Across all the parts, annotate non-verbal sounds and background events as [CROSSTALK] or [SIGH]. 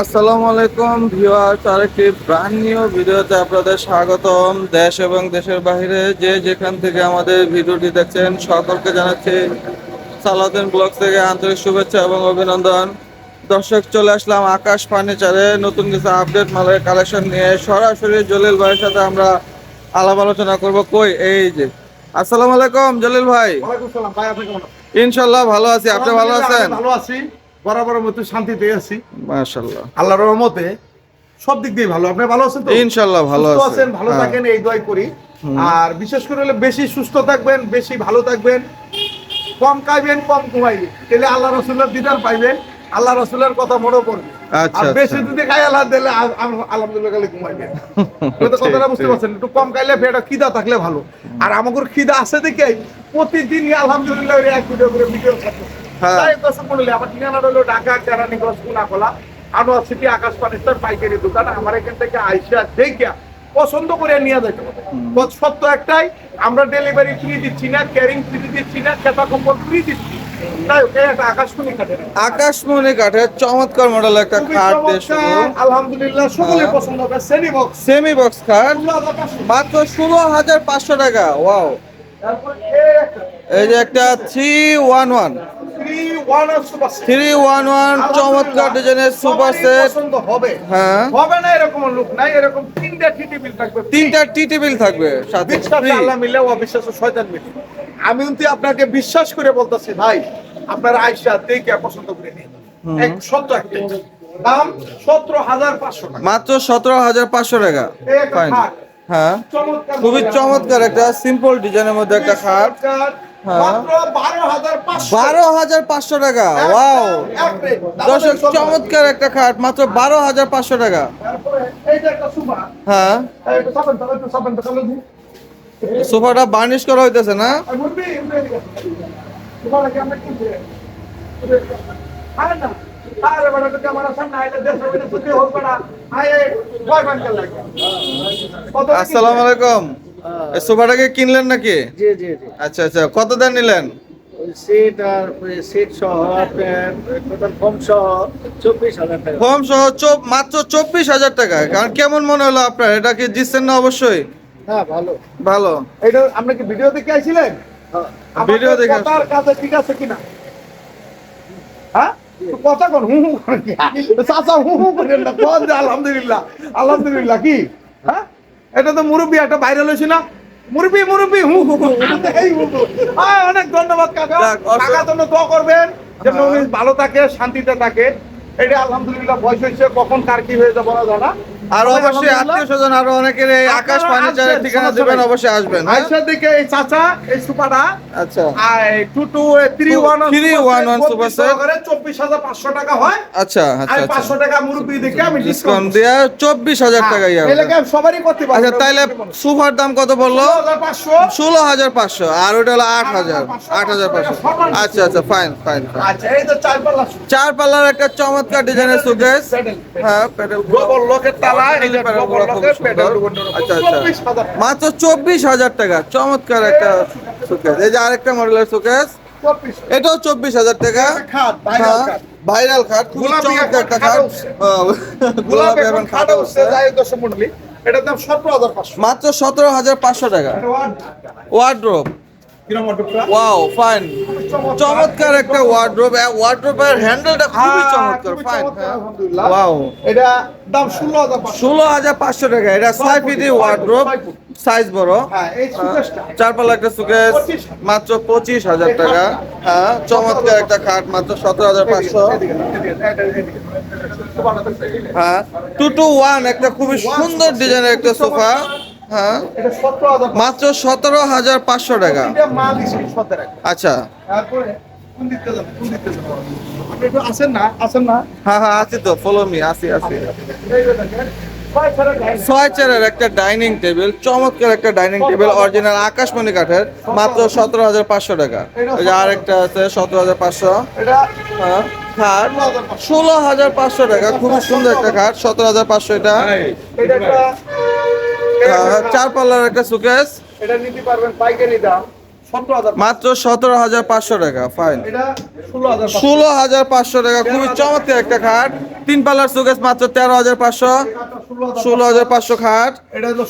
আসসালামু আলাইকুম ভিউয়ার্স আরেকটি ব্র্যান্ড নিউ ভিডিওতে আপনাদের স্বাগতম। দেশ এবং দেশের বাইরে যে যেখান থেকে আমাদের ভিডিওটি দেখছেন সকলকে জানাচ্ছি সালাউদ্দিন ব্লগ থেকে আন্তরিক শুভেচ্ছা এবং অভিনন্দন। দর্শক চলে আসলাম আকাশ ফার্নিচারে। নতুন কিছু আপডেট মালের কালেকশন নিয়ে সরাসরি জলিল ভাইয়ের সাথে আমরা আলাপ আলোচনা করব। কই? এই যে। আসসালামু আলাইকুম জলিল ভাই? ইনশাল্লাহ ভালো আছি। আপনি ভালো আছেন? ভালো আছি। বরাবর মতো শান্তিতে আছি। মাশাল্লাহ আল্লাহর রহমতে সব দিক দিয়ে ভালো। আপনি ভালো আছেন তো? ইনশাল্লাহ ভালো আছেন ভালো হ্যাঁ। থাকেন এই দোয়াই করি। আর বিশেষ করে হলে বেশি সুস্থ থাকবেন বেশি ভালো থাকবেন। কম খাইবেন কম ঘুমাইবেন। তাহলে আল্লাহ রসুলের দিদার পাইবেন আল্লাহ রসুলের কথা মনে পড়বে। আচ্ছা, আর বেশি আচ্ছা। যদি খাই আল্লাহ দিলে আলহামদুলিল্লাহ খালি ঘুমাইবেন। [LAUGHS] তো কথাটা বুঝতে পারছেন একটু কম খাইলে পেটে খিদা থাকলে ভালো। আর আমাদের খিদা আছে দেখে প্রতিদিনই আলহামদুলিল্লাহ এক ভিডিও করে ভিডিও। তাই দর্শক মন্ডলী, আমার ঠিকানা রইল ঢাকা কেরানীগঞ্জ কোনাকলা আনোয়ার সিটি আকাশ ফার্নিচার পাইকারি দোকান আমার এখান থেকে আইসা দেখে পছন্দ করে নিয়ে যেতে হবে। সত্য একটাই আমরা ডেলিভারি ফ্রি দিচ্ছি না ক্যারিং ফ্রি দিচ্ছি না খেতা কম্বল ফ্রি দিচ্ছি। আকাশমণি কাঠের চমৎকার মডেল একটা খাট আলহামদুলিল্লাহ সকলে হ্যাঁ। পছন্দ হবে সেমি বক্স সেমি বক্স খাট মাত্র ষোলো হাজার পাঁচশো টাকা ওয়াও এই যে একটা three one one three one one চমৎকার ডিজাইনের সুপার সেট। হবে। হ্যাঁ। হবে না এরকম লোক নাই এরকম তিনটা টিটি বিল থাকবে। তিনটা টি টেবিল থাকবে সাথে আল্লাহ মিলে অবিশ্বাস শয়তান মিলে। আমি কিন্তু আপনাকে বিশ্বাস করে বলতেছি ভাই আপনার আয়সা দেখে পছন্দ করে নিন। এক সত্য একটা দাম সতেরো হাজার পাঁচশো টাকা। মাত্র সতেরো হাজার পাঁচশো টাকা। হ্যাঁ। খুবই চমৎকার একটা সিম্পল ডিজাইনের মধ্যে একটা খাট। বারো হাজার পাঁচশো। বারো হাজার পাঁচশো টাকা ওয়াও। দর্শক চমৎকার একটা খাট মাত্র বারো হাজার পাঁচশো টাকা। হ্যাঁ। সোফাটা বার্নিশ করা হইতেছে না? আসসালামু আলাইকুম। সোফাটাকে কিনলেন নাকি জি জি জি আচ্ছা আচ্ছা কত দেন নিলেন ওই আর ওই সহ ফর্ম সহ চব্বিশ হাজার টাকা ফর্ম সহ মাত্র চব্বিশ হাজার টাকা কারণ কেমন মনে হলো আপনার এটা কি না অবশ্যই হ্যাঁ ভালো ভালো এটা আপনি কি ভিডিও দেখে আইছিলেন হ্যাঁ ভিডিও দেখে কাছে ঠিক আছে কিনা হ্যাঁ কথা কোন হু হু করেন কি? চাচা হু হু করেন না আলহামদুলিল্লাহ আলহামদুলিল্লাহ কি হ্যাঁ এটা তো মুরব্বী একটা ভাইরাল হয়েছে না? মুরব্বী মুরব্বী হু হু অনেক ধন্যবাদ কাকা। যাক, অসংখ্য- কাকা জন্য দোয়া করবেন যেন উনি ভালো থাকে শান্তিতে থাকে। এটা আলহামদুলিল্লাহ বয়স হয়েছে কখন কার কি হয়ে যাবে বলা যায় না। আর অবশ্যই আত্মীয় স্বজন আরও অনেকের এই আকাশ ফার্নিচারের ঠিকানা দেবেন অবশ্যই আসবেন হ্যাঁ? আইসার দিকে এই চাচা এই সুপাটা। আচ্ছা। Two two three one 311 super set। চব্বিশ হাজার পাঁচশো টাকা হয়। আচ্ছা আচ্ছা আচ্ছা। পাঁচশো টাকা মুরব্বী দেখে আমি ডিসকাউন্ট চব্বিশ হাজার টাকা ইয়া সবারই করতে পারব আচ্ছা তাইলে সোফার দাম কত বলল? ষোলো হাজার পাঁচশো। আর ওটা হলো আট হাজার আট হাজার পাঁচশো। আচ্ছা আচ্ছা ফাইন ফাইন আচ্ছা এই তো চার পাল্লা চার পাল্লার একটা চমৎকার ডিজাইনের সুকেস হ্যাঁ লোকের আচ্ছা আচ্ছা। মাত্র চব্বিশ হাজার টাকা। চমৎকার একটা সুকেস এই যে আরেকটা মডেলের চব্বিশ। এটাও চব্বিশ হাজার টাকা। ভাইরাল হ্যাঁ, খাট। খুব চমৎকার একটা খাট। হ্যাঁ, গোলাপ এখন খাটা এটার দাম সতেরো হাজার পাঁচশো। মাত্র সতেরো হাজার পাঁচশো টাকা। ওয়ার্ড্রোপ ওয়াও ফাইন চমৎকার একটা হ্যান্ডেলটা খুবই চমৎকার ফাইন ওয়াও এটা দাম টাকা এটা ফিটি ওয়ার্ড্রোপ সাইজ বড় হ্যাঁ চার পাল্লা একটা সুকেস মাত্র পঁচিশ হাজার টাকা হ্যাঁ চমৎকার একটা খাট মাত্র সতেরো হাজার পাঁচশো হ্যাঁ টু টু ওয়ান একটা খুবই সুন্দর ডিজাইনের একটা সোফা হ্যাঁ। মাত্র সতেরো হাজার পাঁচশো টাকা। আচ্ছা। একটু হ্যাঁ হ্যাঁ আছি তো ফলো মি আসি আসি ছয় চেয়ারের একটা ডাইনিং টেবিল চমৎকার একটা ডাইনিং টেবিল অরিজিনাল আকাশমণি কাঠের মাত্র সতেরো হাজার পাঁচশো টাকা। যে আরেকটা আছে সতেরো হাজার পাঁচশো। হ্যাঁ খাট। ষোলো হাজার পাঁচশো। টাকা খুবই সুন্দর একটা খাট সতেরো হাজার পাঁচশো এটা একটা চার পাল্লার একটা সুকেস এটা নিতে পারবেন পাইকারি দাম মাত্র সতেরো হাজার পাঁচশো টাকা ফাইন ষোলো হাজার পাঁচশো। টাকা খুবই চমৎকার একটা খাট। তিন পাল্লার সুকেশ মাত্র তেরো হাজার পাঁচশো। ষোলো হাজার পাঁচশো খাট।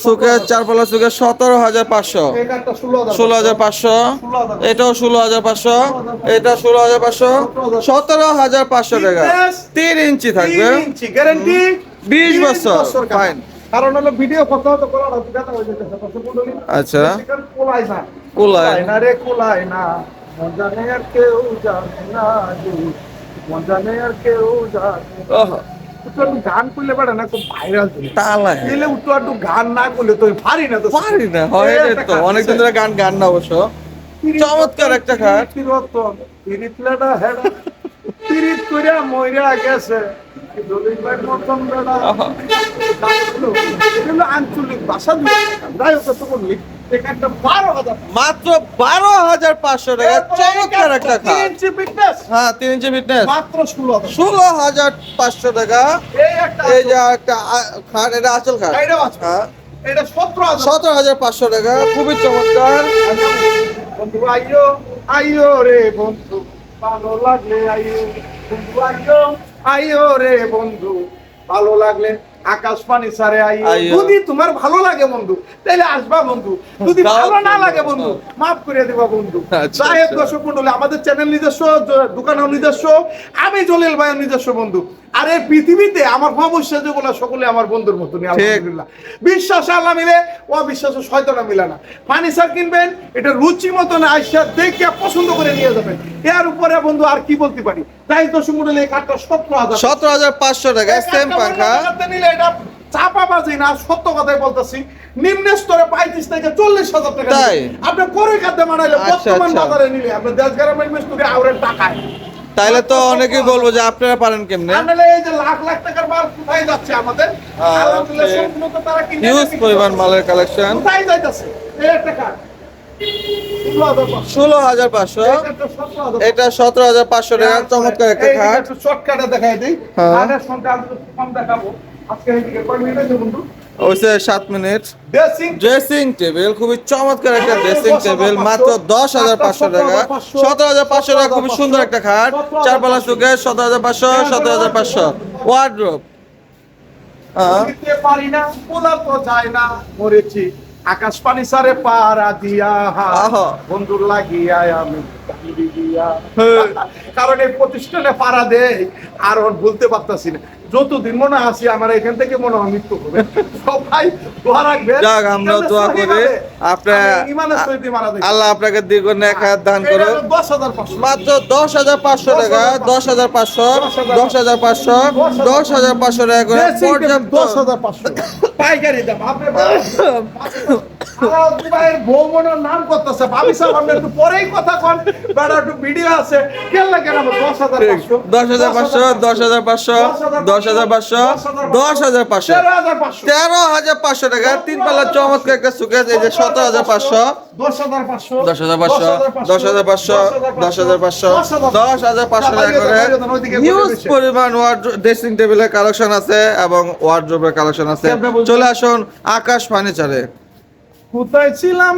সুকেশ চার পাল্লার সুকেশ সতেরো হাজার পাঁচশো। ষোলো হাজার পাঁচশো। এটাও ষোলো হাজার পাঁচশো। এটা ষোলো হাজার পাঁচশো। সতেরো হাজার পাঁচশো টাকা। তিন ইঞ্চি। থাকবে। বিশ বছর ফাইন কারণ হলো ভিডিও কথা হতো করা হতো কথা হয়ে যেতেছে আচ্ছা। কোলায় না। কোলায়। না রে কোলায় না। মজা নেই আর কেউ জানে না আর কেউ জানে গান করলে পারে না খুব ভাইরাল দিলে একটু গান না করলে তো পারি না তো। পারি না হয় তো অনেকদিন ধরে গান গান না অবশ্য। চমৎকার একটা খাট। কইরা মইরা গেছে। মাত্র বারো হাজার পাঁচশো টাকা। চমৎকার একটা হ্যাঁ তিন ইঞ্চি ফিটনেস মাত্র ষোলো হাজার পাঁচশো টাকা। এই একটা এই যে একটা খাট এটা আচল খাট। হ্যাঁ। এটা সতেরো হাজার। সতেরো হাজার পাঁচশো টাকা খুবই চমৎকার। বন্ধু আইও আইও রে বন্ধু ভালো লাগলে আইও বন্ধু আইও আইও রে বন্ধু ভালো লাগলে আকাশ পানি সারে আইও। যদি তোমার ভালো লাগে বন্ধু তাহলে আসবা বন্ধু। যদি ভালো না লাগে বন্ধু মাফ করে দিবা বন্ধু। আচ্ছা, যাই হোক আচ্ছা। দর্শক মন্ডলী আমাদের চ্যানেল নিজস্ব দোকান নিজস্ব আমি জলিল ভাইয়ের নিজস্ব বন্ধু। আর এই পৃথিবীতে আমার সমস্যা যেগুলো সকলে আমার বন্ধুর মতনই আলহামদুলিল্লাহ। বিশ্বাস আল্লাহ মিলে অবিশ্বাস শয়তানা মিলে না। ফার্নিচার কিনবেন এটা রুচি মতন আইসা দেখে পছন্দ করে নিয়ে যাবেন। এর উপরে বন্ধু আর কি বলতে পারি? তাই দর্শক মন্ডলী এই কাঠটা সতেরো হাজার। সতেরো হাজার পাঁচশো টাকা সেম পাখা। নিলে এটা চাপাবাজি না সত্য কথাই বলতেছি। নিম্ন স্তরে পঁয়ত্রিশ থেকে চল্লিশ হাজার টাকা। আপনি করে খাদ্য মানাইলে আচ্ছা, বর্তমান আচ্ছা। বাজারে নিলে আপনি দেশ গ্রামের মিস্ত্রি আউরের টাকায়। তাইলে তো অনেকেই বলব যে আপনারা পারেন কেমনে? হিউজ পরিমাণ মালের কালেকশন ষোলো হাজার পাঁচশো। এটা সতেরো হাজার পাঁচশো টাকা। চমৎকার একটা খাট। শর্টকাটে দেখাই দিই। হ্যাঁ। আজকে হয়েছে সাত মিনিট। ড্রেসিং টেবিল খুবই চমৎকার একটা ড্রেসিং টেবিল মাত্র দশ হাজার পাঁচশো টাকা। সতেরো হাজার পাঁচশো টাকা খুবই সুন্দর একটা খাট। চার পালা সুখে সতেরো হাজার পাঁচশো সতেরো হাজার পাঁচশো। ওয়ার্ড্রোপ পারি না বলা তো যায় না মরেছি। আকাশ পানি সারে পারা দিয়া। বন্ধুর লাগিয়া আমি হ্যাঁ। কারণ এই প্রতিষ্ঠানে পাড়া দেয় আর ওর বলতে পারতাছি না। যতদিন মনে আসি আমার এখান থেকে মনে হয় মৃত্যু হবে। সবাই দোয়া রাখবে যাক আমরা দোয়া করি আপনার আল্লাহ আপনাকে দীর্ঘ নেক হায়াত দান করো মাত্র দশ হাজার পাঁচশো টাকা দশ হাজার পাঁচশো দশ হাজার পাঁচশো। দশ হাজার পাঁচশো টাকা করে পর্যাপ্ত দশ হাজার পাঁচশো। পাইকারি দাম আপনি [LAUGHS] দুবাইয়ের বউ মনের নাম করতেছে ভাবি সাহেব আপনি একটু পরেই কথা কন বেড়া একটু ভিডিও আছে কেন লাগে না দশ হাজার পাঁচশো দশ হাজার পাঁচশো দশ হাজার পাঁচশো দশ হাজার পাঁচশো দশ হাজার পাঁচশো তেরো হাজার পাঁচশো টাকা তিন পাল্লা চমৎকার একটা সুকেস এই যে সতেরো হাজার পাঁচশো দশ হাজার পাঁচশো দশ হাজার পাঁচশো দশ হাজার পাঁচশো দশ হাজার পাঁচশো দশ হাজার পাঁচশো টাকা করে হিউজ পরিমাণ ওয়ার্ড ড্রেসিং টেবিলের কালেকশন আছে এবং ওয়ার্ড্রোবের কালেকশন আছে চলে আসুন আকাশ ফার্নিচারে কোথায় ছিলাম?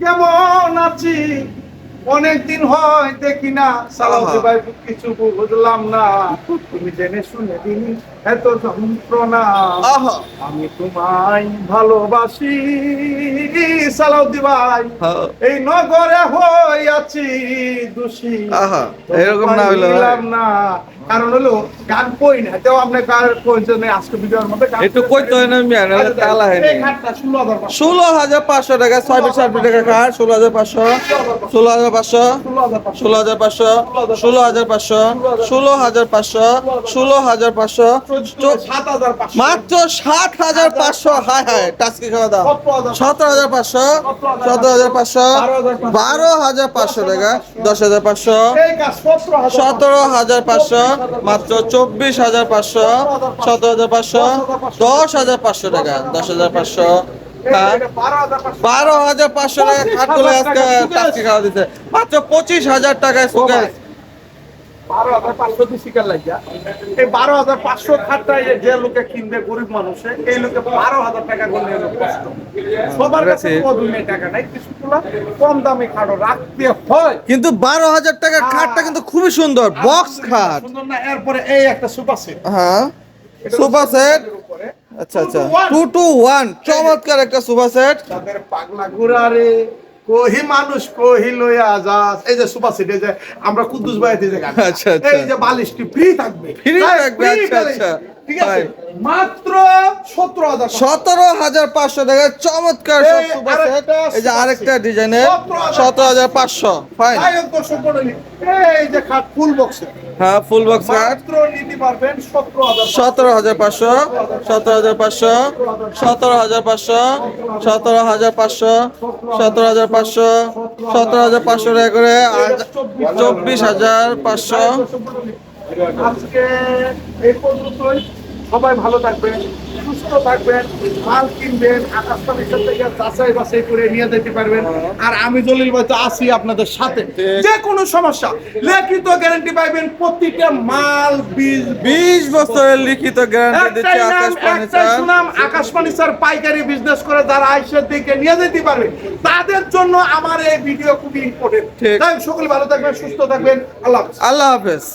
কেমন আছি? অনেকদিন হয় দেখি না। সালাউদ্দি ভাই কিছু বুঝলাম না। তুমি জেনে শুনে দিন। এত যন্ত্রণা। আমি তোমায় ভালোবাসি। সালাউদ্দি ভাই এই নগরে হই আছি দোষী। এরকম না ষোলো না। কারণ হলো গান কই না তেও আপনি কার কোনজনে আজকে ভিডিওর মধ্যে একটু কই তো না মিয়া না আচ্ছা, তালা হয় 16500 টাকা টাকা কার 16500 16500 16500 16500 16500 16500 16500 মাত্র সাত হাজার পাঁচশো। হায় হায় টাচকি খাওয়া দাও? সতেরো হাজার পাঁচশো। সতেরো হাজার পাঁচশো বারো হাজার পাঁচশো টাকা দশ হাজার পাঁচশো সতেরো হাজার পাঁচশো। মাত্র চব্বিশ হাজার পাঁচশো সতেরো হাজার পাঁচশো দশ হাজার পাঁচশো টাকা দশ হাজার পাঁচশো। হ্যাঁ বারো হাজার পাঁচশো। টাকা খাট আজকে টাচকি খাওয়া দিতে মাত্র পঁচিশ হাজার টাকায় সুগার। বারো হাজার পাঁচশো লাগিয়া এই বারো হাজার পাঁচশো খাটটা যে লোকে কিনবে গরিব মানুষে এই লোকে বারো হাজার টাকা কষ্ট। সবার কাছে। কদমে টাকা নাই কিছুগুলো কম দামে খাটো রাখতে হয়। কিন্তু বারো হাজার টাকার খাটটা কিন্তু খুবই সুন্দর বক্স খাট। সুন্দর না এরপরে এই একটা সুপার সেট। হ্যাঁ সুপার সেট। আচ্ছা আচ্ছা। টু টু ওয়ান চমৎকার একটা সুপার সেট। তাদের পাগলা ঘুরারে কহি মানুষ কহি লইয়া যাস এই যে সুপার সেট যে আমরা কুদ্দুস ভাইতে যে গান আচ্ছা, আচ্ছা। এই যে বালিশটি ফ্রি থাকবে। Free তাই থাকবে, আচ্ছা, আচ্ছা। ঠিক আছে? মাত্র সতেরো হাজার সতেরো হাজার পাঁচশো টাকা। চমৎকার সব এই সুপার সেট এই যে আরেকটা। ডিজাইনের সতেরো হাজার পাঁচশো। ফাইন এই যে খাট ফুল বক্সে হ্যাঁ ফুল বক্স পারবেন সতেরো হাজার পাঁচশো। সতেরো হাজার পাঁচশো সতেরো হাজার পাঁচশো সতেরো হাজার পাঁচশো সতেরো হাজার পাঁচশো সতেরো হাজার পাঁচশো টাকা করে চব্বিশ হাজার পাঁচশো। আজকে এই পর্যন্তই। সবাই ভালো থাকবেন সুস্থ থাকবেন মাল কিনবেন আকাশবাণীর যাচাই বাছাই করে নিয়ে যেতে পারবেন। আর আমি জলিল ভাই তো আছি আপনাদের সাথে। যে কোনো সমস্যা লিখিত গ্যারান্টি পাইবেন প্রতিটা মাল বীজ বিশ বছরের লিখিত গ্যারান্টি একটাই দিচ্ছে নাম আকাশ একটাই ফার্নিচার সুনাম আকাশ ফার্নিচার পাইকারি বিজনেস করে যারা আইসের দিকে নিয়ে যেতে পারবে। তাদের জন্য আমার এই ভিডিও খুবই ইম্পর্টেন্ট। সকলে ভালো থাকবেন সুস্থ থাকবেন। আল্লাহ। আল্লাহ হাফেজ।